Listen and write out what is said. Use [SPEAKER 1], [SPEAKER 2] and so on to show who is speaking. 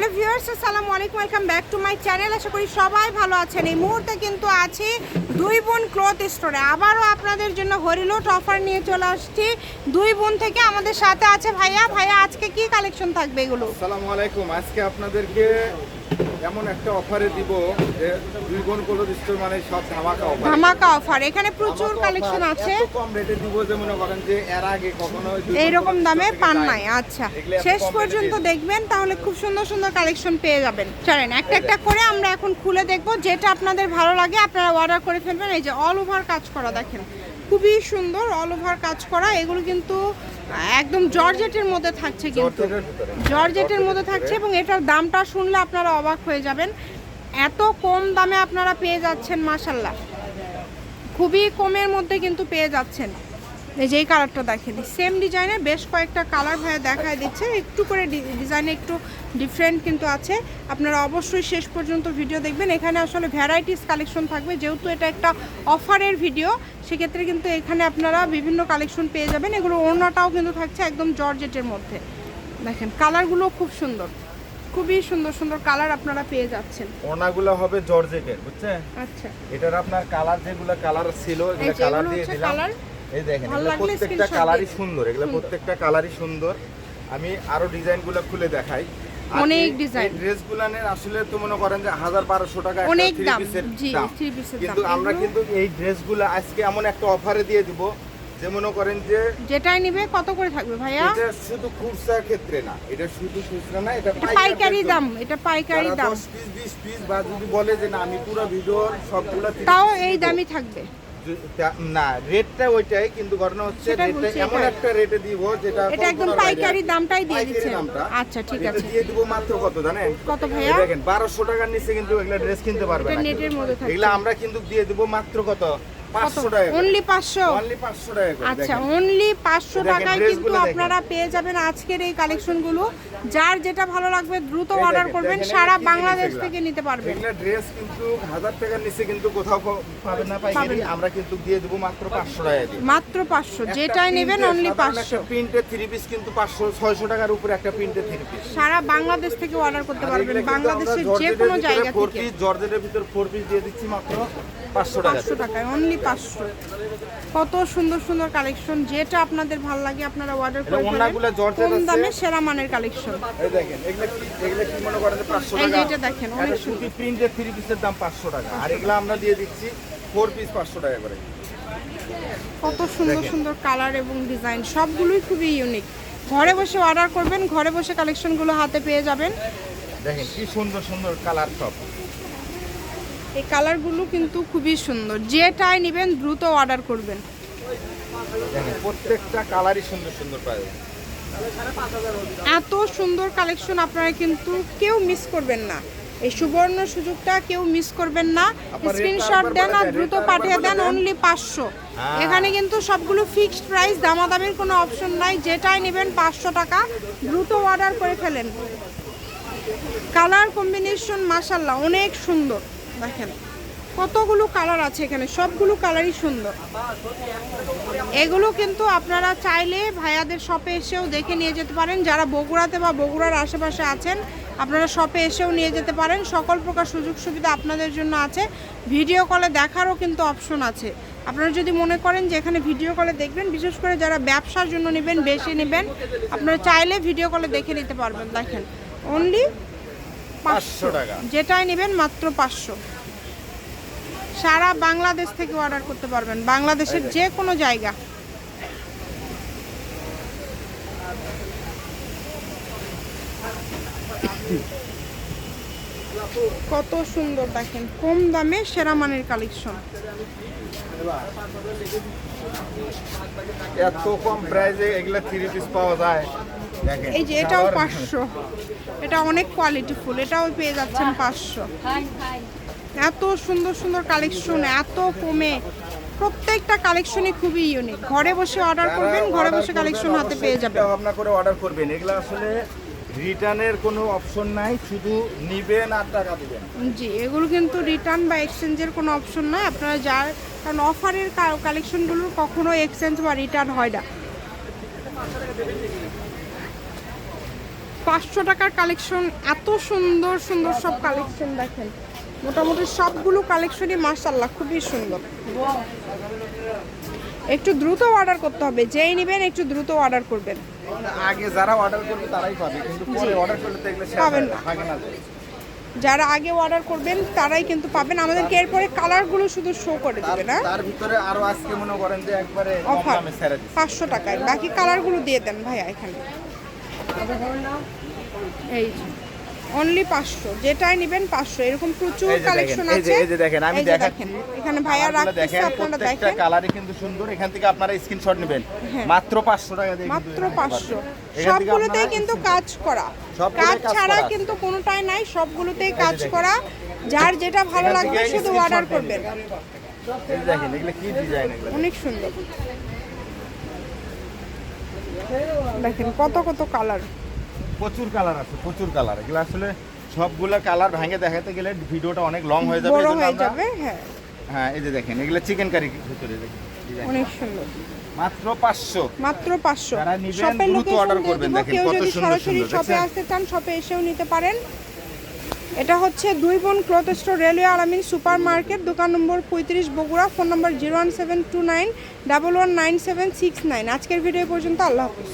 [SPEAKER 1] Hello viewers, আসসালামু আলাইকুম, welcome back to my channel. আশা করি সবাই ভালো আছেন। এই মুহূর্তে কিন্তু আছি দুই বোন ক্লথ স্টোরে। আবারও আপনাদের জন্য হরিলোট অফার নিয়ে চলে আসছি। দুই বোন থেকে আমাদের সাথে আছে ভাইয়া। ভাইয়া, আজকে কি কালেকশন থাকবে এগুলো?
[SPEAKER 2] আসসালামু আলাইকুম। আজকে আপনাদেরকে এমন একটা অফারে দিব যে দুই গুণ কোল্ড স্টোর মানে সব ধামাকা অফার
[SPEAKER 1] ধামাকা অফার এখানে প্রচুর কালেকশন আছে।
[SPEAKER 2] এত কম রেটে দিব যে মনে করেন যে এর আগে কখনো
[SPEAKER 1] এইরকম দামে পান।
[SPEAKER 2] নাই।
[SPEAKER 1] আচ্ছা শেষ পর্যন্ত দেখবেন তাহলে খুব সুন্দর সুন্দর কালেকশন পেয়ে যাবেন। চলেন একটা একটা করে আমরা এখন খুলে দেখব যেটা আপনাদের ভালো লাগে আপনারা অর্ডার করে ফেলবেন। এই যে অল ওভার কাজ করা দেখেন। খুবই সুন্দর অল ওভার কাজ করা। এগুলো কিন্তু একদম জর্জেটের মধ্যে থাকছে কিন্তু।
[SPEAKER 2] জর্জেটের
[SPEAKER 1] মধ্যে থাকছে এবং এটার দামটা শুনলে আপনারা অবাক হয়ে যাবেন। এত কম দামে আপনারা পেয়ে যাচ্ছেন মাসাল্লাহ খুবই কমের মধ্যে কিন্তু পেয়ে যাচ্ছেন। এই যে এই কালারটা দেখেন। সেম ডিজাইনে বেশ কয়েকটা কালার ভাইয়া দেখায় দিচ্ছে। একটু করে ডিজাইনে একটু ডিফারেন্ট কিন্তু আছে। আপনারা অবশ্যই শেষ পর্যন্ত ভিডিও দেখবেন। এখানে আসলে ভ্যারাইটিস কালেকশন থাকবে। যেহেতু এটা একটা অফারের ভিডিও সেক্ষেত্রে কিন্তু এখানে আপনারা বিভিন্ন কালেকশন পেয়ে যাবেন। এগুলো ওড়নাটাও কিন্তু থাকছে একদম জর্জেটের মধ্যে। দেখেন কালারগুলো খুব সুন্দর। খুবই সুন্দর সুন্দর কালার আপনারা পেয়ে যাচ্ছেন।
[SPEAKER 2] ওড়নাগুলো হবে জর্জেটের বুঝছেন?
[SPEAKER 1] আচ্ছা।
[SPEAKER 2] এটার আপনার কালার যেগুলো কালার ছিল এগুলো কালার দিয়ে দিলাম। এই দেখেন প্রত্যেকটা কালারই সুন্দর এগুলো। প্রত্যেকটা কালারই সুন্দর। আমি আরও ডিজাইনগুলো খুলে দেখাই।
[SPEAKER 1] অনেক।
[SPEAKER 2] এই ড্রেসগুলানের আসলে তো মনে করেন যে হাজার বারোশো টাকা একটা
[SPEAKER 1] অনেক দাম, জি,
[SPEAKER 2] দাম।
[SPEAKER 1] three
[SPEAKER 2] কিন্তু আমরা কিন্তু এই ড্রেসগুলো আজকে এমন একটা অফারে দিয়ে দিব যে মনে করেন যে
[SPEAKER 1] যেটাই নিবে কত করে থাকবে ভাইয়া
[SPEAKER 2] এটা শুধু খুচরা ক্ষেত্রে না এটা শুধু খুচরা না এটা
[SPEAKER 1] পাইকারি দাম এটা পাইকারি দাম
[SPEAKER 2] দশ পিস বিশ পিস বা যদি বলে যে না আমি পুরো ভিডিও সবগুলা
[SPEAKER 1] তাও এই। দামই থাকবে
[SPEAKER 2] না রেটটা ওইটাই কিন্তু ঘটনা হচ্ছে রেটটা এমন একটা রেটে দিব যেটা
[SPEAKER 1] এটা একদম পাইকারি দামটাই দিয়ে
[SPEAKER 2] দিচ্ছে
[SPEAKER 1] আচ্ছা ঠিক আছে।
[SPEAKER 2] দিয়ে দিব মাত্র কত জানেন?
[SPEAKER 1] কত ভাইয়া?
[SPEAKER 2] দেখেন বারোশো টাকার নিচে কিন্তু এগুলা ড্রেস কিনতে পারবে না
[SPEAKER 1] নেটের মধ্যে থাকছে।
[SPEAKER 2] এগুলা আমরা কিন্তু দিয়ে দিব মাত্র কত?
[SPEAKER 1] অনলি পাঁচশো? আচ্ছা অনলি পাঁচশো টাকায় কিন্তু
[SPEAKER 2] গুলো
[SPEAKER 1] আপনারা পেয়ে যাবেন আজকের এই কালেকশনগুলো যার যেটা ভালো লাগবে দ্রুত অর্ডার করবেন সারা বাংলাদেশ থেকে নিতে পারবেন।
[SPEAKER 2] ড্রেস কিন্তু হাজার টাকার নিচে কিন্তু কোথাও পাবেন না পাইকারি। আমরা কিন্তু দিয়ে দেবো মাত্র পাঁচশো টাকা
[SPEAKER 1] মাত্র পাঁচশো যেটাই নেবেন অনলি পাঁচশো।
[SPEAKER 2] প্রিন্টের থ্রি পিস কিন্তু পাঁচশো ছয়শো টাকার উপরে একটা প্রিন্টের থ্রি পিস
[SPEAKER 1] সারা বাংলাদেশ থেকে অর্ডার করতে পারবেন। বাংলাদেশের যে কোনো জায়গা
[SPEAKER 2] ফোর পিস জর্জেটের ভিতর ফোর পিস দিয়ে দিচ্ছি মাত্র। পাঁচশো
[SPEAKER 1] টাকায় অনলি পাঁচশো। কত সুন্দর সুন্দর কালেকশন যেটা আপনাদের ভালো লাগে আপনারা অর্ডার করে কম দামে সেরা মানের কালেকশন
[SPEAKER 2] এই দেখেন এগুলা কি এগুলা কি মনে করেন যে পাঁচশো
[SPEAKER 1] এই যে
[SPEAKER 2] টাকা?
[SPEAKER 1] এটা দেখেন, অনেক সুন্দর।
[SPEAKER 2] প্রিন্টের থ্রি পিসের দাম পাঁচশো টাকা। আর এগুলা আমরা দিয়ে দিচ্ছি ফোর পিস পাঁচশো টাকা করে।
[SPEAKER 1] কত সুন্দর সুন্দর কালার এবং ডিজাইন সবগুলোই খুবই ইউনিক ঘরে বসে অর্ডার করবেন ঘরে বসে কালেকশনগুলো হাতে পেয়ে যাবেন।
[SPEAKER 2] দেখেন কি সুন্দর সুন্দর কালার সব।
[SPEAKER 1] এই কালারগুলো কিন্তু খুবই সুন্দর। যেটাই নেবেন দ্রুত অর্ডার করবেন।
[SPEAKER 2] প্রত্যেকটা কালারই সুন্দর সুন্দর পাওয়া যায়।
[SPEAKER 1] এত সুন্দর কালেকশন আপনারা কিন্তু কেউ মিস করবেন না। এই সুবর্ণ সুযোগটা কেউ মিস করবেন না। স্ক্রিনশট দেন আর দ্রুত পাঠিয়ে দেন অনলি পাঁচশো।
[SPEAKER 2] হ্যাঁ।
[SPEAKER 1] এখানে কিন্তু সবগুলো ফিক্সড প্রাইস দামাদামির কোনো অপশন নাই। যেটাই নেবেন পাঁচশো টাকা দ্রুত অর্ডার করে ফেলেন। কালার কম্বিনেশন মাসাল্লাহ অনেক সুন্দর। দেখেন, কতগুলো কালার আছে এখানে, সবগুলো কালারই সুন্দর। এগুলো কিন্তু আপনারা চাইলে ভাইয়াদের শপে এসেও দেখে নিয়ে যেতে পারেন। যারা বগুড়াতে বা বগুড়ার আশেপাশে আছেন, আপনারা শপে এসেও নিয়ে যেতে পারেন। সকল প্রকার সুযোগ সুবিধা আপনাদের জন্য আছে। ভিডিও কলে দেখারও কিন্তু অপশন আছে। আপনারা যদি মনে করেন যে এখানে ভিডিও কলে দেখবেন, বিশেষ করে যারা ব্যবসার জন্য নেবেন, বেশি নেবেন, আপনারা চাইলে ভিডিও কলে দেখে নিতে পারবেন। দেখেন অনলি
[SPEAKER 2] পাঁচশো টাকা।
[SPEAKER 1] যেটাই নেবেন মাত্র পাঁচশো। সারা বাংলাদেশ থেকে অর্ডার করতে পারবেন বাংলাদেশের যে। কোনো জায়গা। কত সুন্দর দেখেন কম দামে সেরা মানের কালেকশন
[SPEAKER 2] এত কম প্রাইসে এগুলা থ্রি পিস পাওয়া যায়।
[SPEAKER 1] এই যে এটাও পাঁচশো। এটা অনেক কোয়ালিটি ফুল এটাও পেয়ে যাচ্ছেন পাঁচশো। এত সুন্দর সুন্দর কালেকশন এত কমে। প্রত্যেকটা কালেকশনই খুবই ইউনিক ঘরে বসে অর্ডার করবেন ঘরে বসে কালেকশন হাতে পেয়ে যাবেন।
[SPEAKER 2] ভাবনা করে অর্ডার করবেন। এগুলো আসলে রিটার্নের কোনো অপশন নাই শুধু নিবেন আর টাকা দিবেন।
[SPEAKER 1] জি এগুলো কিন্তু রিটার্ন বা এক্সচেঞ্জের কোনো অপশন নয়। আপনারা যার কারণ অফারের কালেকশনগুলোর কখনো এক্সচেঞ্জ বা রিটার্ন হয় না। পাঁচশো টাকার কালেকশন এত সুন্দর সুন্দর সব কালেকশন দেখেন। মোটামুটি সবগুলো কালেকশনই মার্শাল্লাহ খুবই সুন্দর। একটু দ্রুত অর্ডার করতে হবে যেই নেবেন একটু দ্রুত অর্ডার করবেন।
[SPEAKER 2] আগে যারা অর্ডার করবে তারাই পাবে কিন্তু পরে অর্ডার করলে শেষ
[SPEAKER 1] পাবেন না। যারা আগে অর্ডার করবেন তারাই কিন্তু পাবেন। আমাদেরকে এরপরে কালারগুলো শুধু শো করে দেবে না।
[SPEAKER 2] তার ভিতরে আরও আজকে মনে করেন যে একবারে
[SPEAKER 1] অফার
[SPEAKER 2] দামে ছেড়ে দিচ্ছে।
[SPEAKER 1] পাঁচশো টাকায়। বাকি কালারগুলো দিয়ে দেন ভাইয়া এখানে। এই অনলি পাঁচশো। যেটাই নেবেন পাঁচশো। এরকম প্রচুর কালেকশন আছে।
[SPEAKER 2] এই যে দেখেন, আমি দেখাচ্ছি।
[SPEAKER 1] এখানে ভাইয়া রাখতেছে
[SPEAKER 2] দেখেন
[SPEAKER 1] আপনারা
[SPEAKER 2] প্রত্যেকটা কালারই কিন্তু সুন্দর। এখান থেকে আপনারা স্ক্রিনশট নেবেন।
[SPEAKER 1] হ্যাঁ।
[SPEAKER 2] মাত্র পাঁচশো টাকা দিয়ে
[SPEAKER 1] মাত্র
[SPEAKER 2] এখান থেকে
[SPEAKER 1] পাঁচশো।
[SPEAKER 2] পাবেন। এখান থেকে
[SPEAKER 1] সবগুলোতেই কিন্তু কাজ করা। কাজ
[SPEAKER 2] কাজ
[SPEAKER 1] ছাড়া কিন্তু কোনোটাই নাই সবগুলোতেই কাজ করা। যার যেটা ভালো লাগবে শুধু অর্ডার করবেন।
[SPEAKER 2] এই দেখেন এগুলো কি ডিজাইন এগুলো?
[SPEAKER 1] অনেক সুন্দর। দেখেন কত কত কালার
[SPEAKER 2] প্রচুর কালার আছে প্রচুর কালার এগুলো আসলে সবগুলো কালার ভেঙে দেখাতে গেলে ভিডিওটা অনেক লং হয়ে যাবে
[SPEAKER 1] বড় হয়ে যাবে হ্যাঁ।
[SPEAKER 2] হ্যাঁ এই যে দেখেন এগুলো চিকেন কারি ভিতরে দেখেন।
[SPEAKER 1] অনেক সুন্দর।
[SPEAKER 2] মাত্র পাঁচশো।
[SPEAKER 1] মাত্র পাঁচশো।
[SPEAKER 2] যারা নিবেন দ্রুত
[SPEAKER 1] অর্ডার
[SPEAKER 2] করবেন, দেখেন কত সুন্দর
[SPEAKER 1] সরাসরি
[SPEAKER 2] সুন্দর,
[SPEAKER 1] শপে? আসতে চান শপে এসেও নিতে পারেন। এটা হচ্ছে দুই বোন cloth store railway Alamin super market দোকান নম্বর পঁয়ত্রিশ Bogura, phone number zero one seven two nine double one nine seven six nine. আজকের ভিডিও পর্যন্ত আল্লাহ হাফিজ।